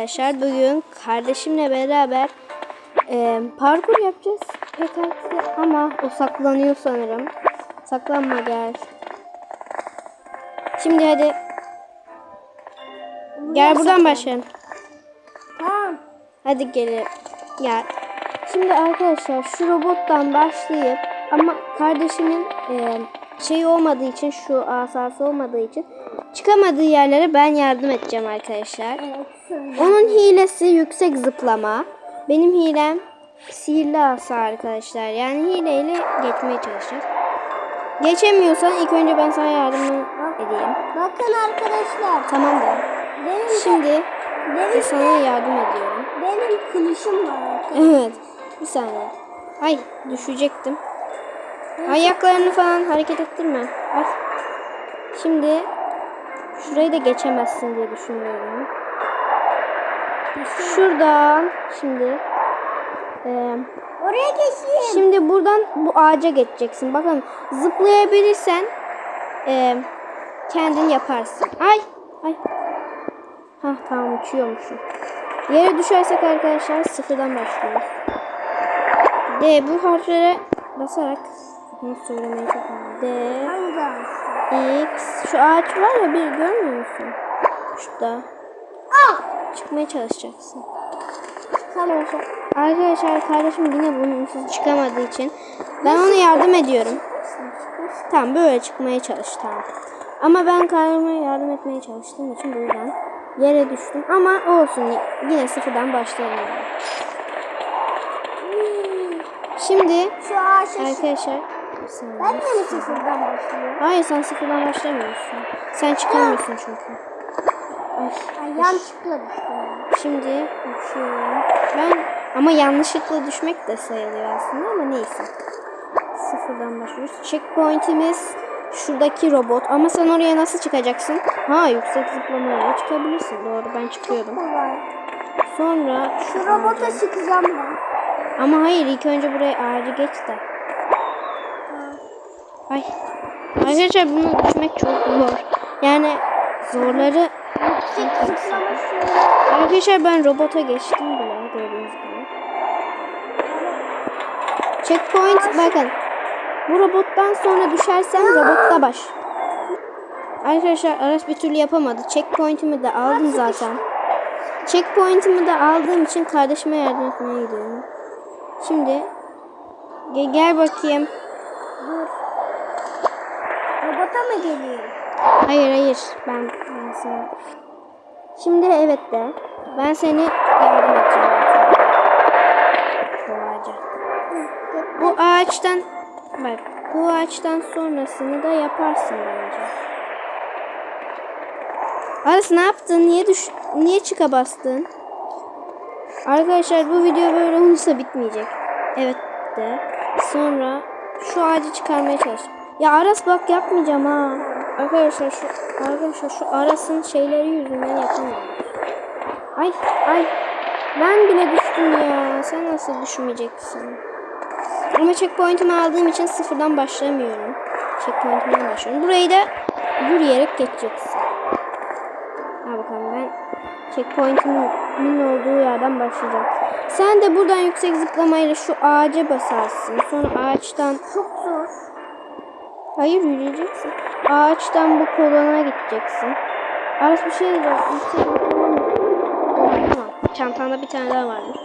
Arkadaşlar bugün kardeşimle beraber e, parkur yapacağız. Pekala ama o saklanıyor sanırım. Saklanma gel. Şimdi hadi. Gel buradan başlayalım. Tamam. Hadi gelin. Gel. Şimdi arkadaşlar şu robottan başlayıp ama kardeşimin e, şey olmadığı için şu asası olmadığı için çıkamadığı yerlere ben yardım edeceğim arkadaşlar. Evet. Onun hilesi yüksek zıplama. Benim hilem sihirli asa arkadaşlar. Yani hileyle geçmeye çalışacağız. Geçemiyorsan ilk önce ben sana yardım edeyim. Bakın arkadaşlar. Tamam da. Benim Şimdi benim, sana yardım ediyorum. benim kılıçım var arkadaşlar. Evet. Bir saniye. Ay düşecektim. Ayaklarını falan hareket ettirme. Ay. Şimdi şurayı da geçemezsin diye düşünüyorum. Şuradan şimdi eee Oraya geçeyim. Şimdi buradan bu ağaca geçeceksin. Bakın zıplayabilirsen eee kendin yaparsın. Ay ay. Ha tamam uçuyormuşum. Yere düşersek arkadaşlar sıfırdan başlıyoruz. D bu harflere basarak bunu söylemeye önemli. D Hangi ağaç? X şu ağaç var ya bir görmüyor musun? Şurada. Ah! Çıkmaya çalışacaksın. Tamam. Arkadaşlar kardeşim yine bunun üstüne çıkamadığı için ben ona yardım ediyorum. Tamam böyle çıkmaya çalış tamam. Ama ben kardeşime yardım etmeye çalıştığım için buradan yere düştüm. Ama olsun yine sıfırdan başlayalım. yani. Şimdi arkadaşlar saniye. ben de mi sıfırdan başlıyorum? Hayır sen sıfırdan başlamıyorsun. Sen çıkamıyorsun çünkü. Ay. Yanlışlıkla düştüm. Şimdi uçuyorum. Ben ama yanlışlıkla düşmek de sayılıyor aslında ama neyse. Sıfırdan başlıyoruz. Checkpoint'imiz şuradaki robot. Ama sen oraya nasıl çıkacaksın? Ha yüksek zıplamayla çıkabilirsin. Doğru ben çıkıyordum. Sonra Şu robota çıkacağım ben. Ama hayır ilk önce buraya ağacı geç de. Ay. Arkadaşlar bunu düşmek çok zor. Yani zorları. Arkadaşlar ben robota geçtim bile gördüğünüz gibi. Checkpoint bakın. Bu robottan sonra düşersem robotta baş. Arkadaşlar Aras bir türlü yapamadı. Checkpoint'imi de aldım zaten. Checkpoint'imi de aldığım için kardeşime yardım etmeye gidiyorum. Şimdi ge- gel bakayım. Robota mı geliyor? Hayır hayır ben, ben. Şimdi evet de ben seni yardım edeceğim. Bu ağaca. Bu ağaçtan bak bu ağaçtan sonrasını da yaparsın bence. Aras ne yaptın? Niye düş niye çıka bastın? Arkadaşlar bu video böyle olursa bitmeyecek. Evet de sonra şu ağacı çıkarmaya çalış. Ya Aras bak yapmayacağım ha. Arkadaşlar şu arkadaşlar şu Aras'ın şeyleri yüzünden yapamıyorum. Ay ay ben bile düştüm ya. Sen nasıl düşmeyeceksin? Ama checkpoint'imi aldığım için sıfırdan başlamıyorum. Checkpoint'imden başlıyorum. Burayı da yürüyerek geçeceksin. Ha bakalım ben checkpoint'imin olduğu yerden başlayacağım. Sen de buradan yüksek zıplamayla şu ağaca basarsın. Sonra ağaçtan Çok zor. Hayır yürüyeceksin. Ağaçtan bu kolona gideceksin. Aras bir şey diyeceğim. Tamam. Çantanda bir tane daha varmış.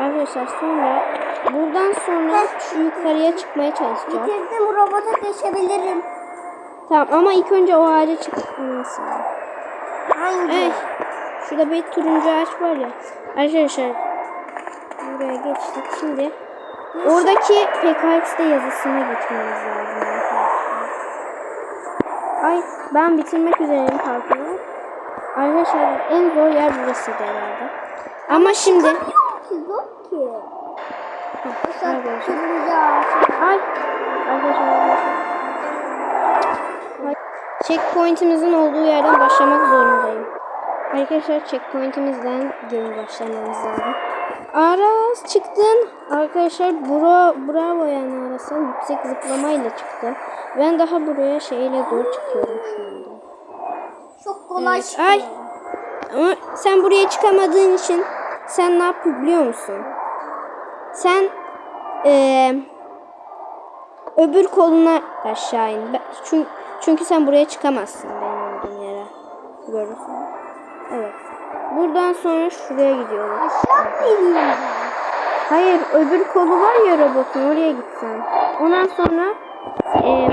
Arkadaşlar sonra buradan sonra şu yukarıya çıkmaya çalışacağız. Bitirdim robota geçebilirim. Tamam ama ilk önce o ağaca çıkmalısın. Hangi? Evet. Şurada bir turuncu ağaç var ya. Arkadaşlar buraya geçtik. Şimdi oradaki PKX'de yazısına gitmemiz lazım. Ay ben bitirmek üzereyim parkuru. Arkadaşlar en zor yer burası herhalde. Ama şimdi Yok ki zor ki. Arkadaşlar. Ay arkadaşlar. Ay. Checkpoint'imizin olduğu yerden başlamak zorundayım. Arkadaşlar checkpoint'imizden geri başlamamız lazım. Aras çıktın. Arkadaşlar bro, bravo yani Aras'a yüksek zıplamayla çıktı. Ben daha buraya şeyle zor çıkıyorum şu anda. Çok kolay Evet, çıkıyor. ay. Ama sen buraya çıkamadığın için sen ne yap biliyor musun? Sen eee, öbür koluna aşağı in. Çünkü, çünkü sen buraya çıkamazsın benim olduğum yere. Görürsün. Evet. Buradan sonra şuraya gidiyoruz. Aşağı mı ineyim ben? Hayır, öbür kolu var ya robotun oraya gitsen. Ondan sonra eee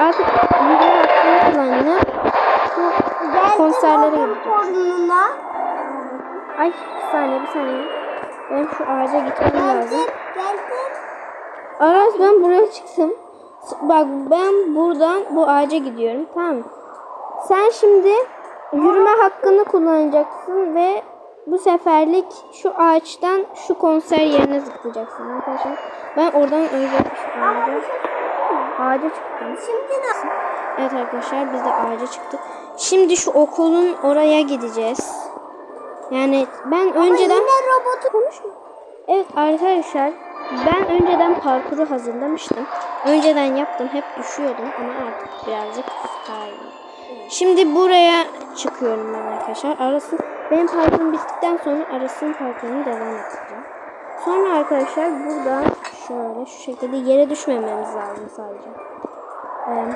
artık yürüme hakkını kullanıp Geldim konserlere gideceğiz. Ay bir saniye bir saniye. Benim şu ağaca gitmem lazım. Geldim. Geldim. Aras ben buraya çıktım. Bak ben buradan bu ağaca gidiyorum tamam mı? Sen şimdi yürüme hakkını kullanacaksın ve bu seferlik şu ağaçtan şu konser yerine zıplayacaksın arkadaşlar. Ben oradan önce ağaca, şey ağaca çıktım. Şimdi nasıl? Evet arkadaşlar biz de ağaca çıktık. Şimdi şu okulun oraya gideceğiz. Yani ben önceden... Ama yine robotu konuşma. Evet arkadaşlar ben önceden parkuru hazırlamıştım. Önceden yaptım hep düşüyordum ama artık birazcık iyi. Şimdi buraya çıkıyorum ben arkadaşlar. Arasın benim parkurum bittikten sonra arasın parkurunu devam edeceğim. Sonra arkadaşlar buradan şöyle şu şekilde yere düşmememiz lazım sadece. Ee,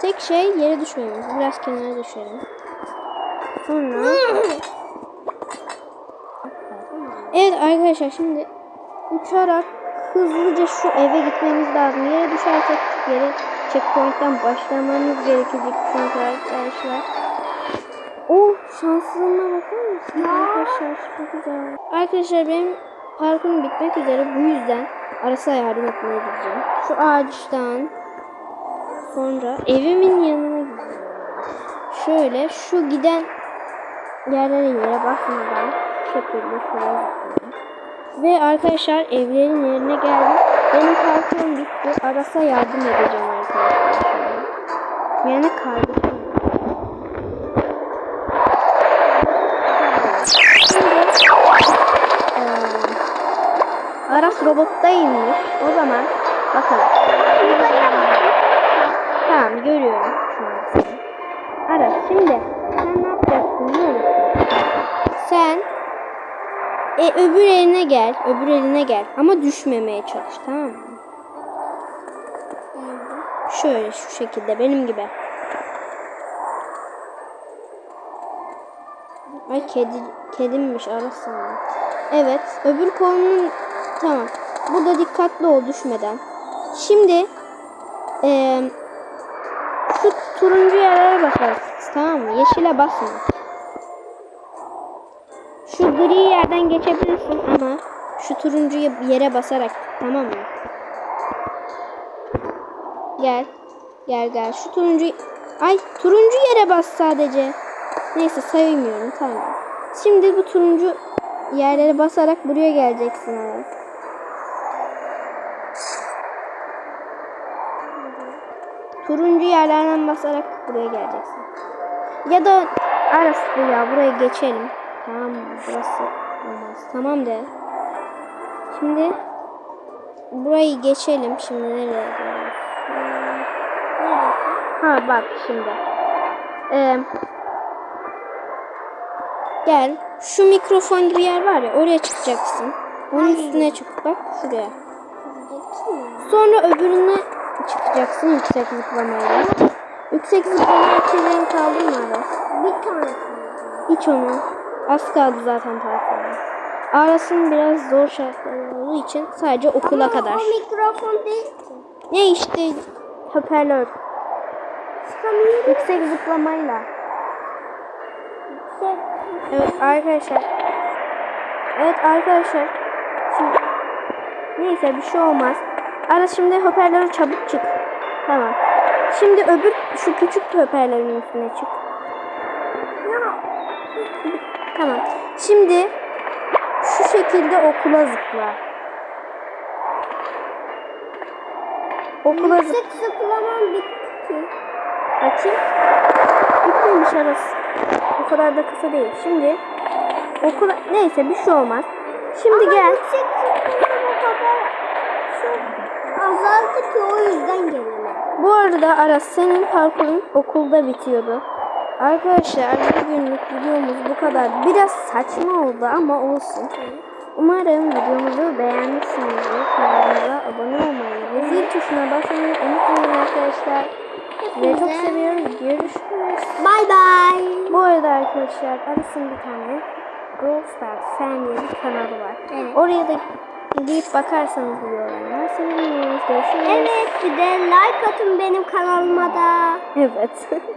tek şey yere düşmememiz. Biraz kenara düşelim. Sonra Evet arkadaşlar şimdi uçarak hızlıca şu eve gitmemiz lazım. Yere düşersek yere checkpoint'ten başlamamız gerekecek çünkü arkadaşlar. Oh şanslılığıma bakar mısın arkadaşlar? Çok güzel. Arkadaşlar benim parkurum bitmek üzere bu yüzden Aras'a yardım etmeye gideceğim. Şu ağaçtan sonra evimin yanına gideceğim. Şöyle şu giden yerlere yere basmadan şu şekilde şuraya zıplıyorum. Ve arkadaşlar evlerin yerine geldim. Benim parkurum bitti. Aras'a yardım edeceğim arkadaşlar. Yani kardeşim. Eee, Aras robottaymış. O zaman bakalım. Tamam görüyorum şu an. Aras şimdi sen ne yapacaksın biliyor musun? Sen e, öbür eline gel. Öbür eline gel. Ama düşmemeye çalış tamam mı? Şöyle şu şekilde benim gibi. Ay kedi kedimmiş arasana. Evet öbür kolunun tamam. Burada dikkatli ol düşmeden. Şimdi eee şu turuncu yerlere basarsın tamam mı? Yeşile basma. Şu gri yerden geçebilirsin ama şu turuncu yere basarak tamam mı? Gel. Gel gel. Şu turuncu Ay turuncu yere bas sadece. Neyse saymıyorum tamam. Şimdi bu turuncu yerlere basarak buraya geleceksin Aras. Turuncu yerlerden basarak buraya geleceksin. Ya da arası ya buraya geçelim. Tamam? Burası olmaz. Tamam de. Şimdi burayı geçelim. Şimdi nereye gidiyoruz? Ha bak şimdi. Ee, gel. Şu mikrofon gibi yer var ya oraya çıkacaksın. Onun üstüne çık. Bak şuraya. Sonra öbürüne çıkacaksın yüksek zıplamayla. Yüksek zıplama içeriğin kaldı mı Aras? Bir tane. İç onu. Az kaldı zaten parkurda. Aras'ın biraz zor şartları olduğu için sadece okula Ama kadar. O mikrofon değil ki. Ne işte hoparlör. Çıkamıyorum. Yüksek zıplamayla. Şey, Evet arkadaşlar. Evet arkadaşlar. Şimdi neyse bir şey olmaz. Ara şimdi hoparlörü çabuk çık. Tamam. Şimdi öbür şu küçük hoparlörün üstüne çık. ya. Tamam. Şimdi şu şekilde okula zıpla. Okula zıpla. Zıplamam bitti ki. Bakayım. Bitmemiş arası. O kadar da kısa değil. Şimdi okula neyse bir şey olmaz. Şimdi Ama gel. yüksek zıplamam o kadar çok azaldı ki o yüzden gelemedim. Bu arada Aras senin parkurun okulda bitiyordu. Arkadaşlar bugünlük videomuz bu kadar. Biraz saçma oldu ama olsun. Umarım videomuzu beğenmişsinizdir. Kanalımıza abone olmayı ve zil tuşuna basmayı unutmayın arkadaşlar. Sizi çok seviyorum. Görüşürüz. Bay bay. Bu arada arkadaşlar Alice'ın bir tane Brawl Stars Fan diye bir kanalı var. Evet. Oraya da gidip bakarsanız videolarına seviniriz. Görüşürüz. Evet bir de like atın benim kanalıma da. Evet.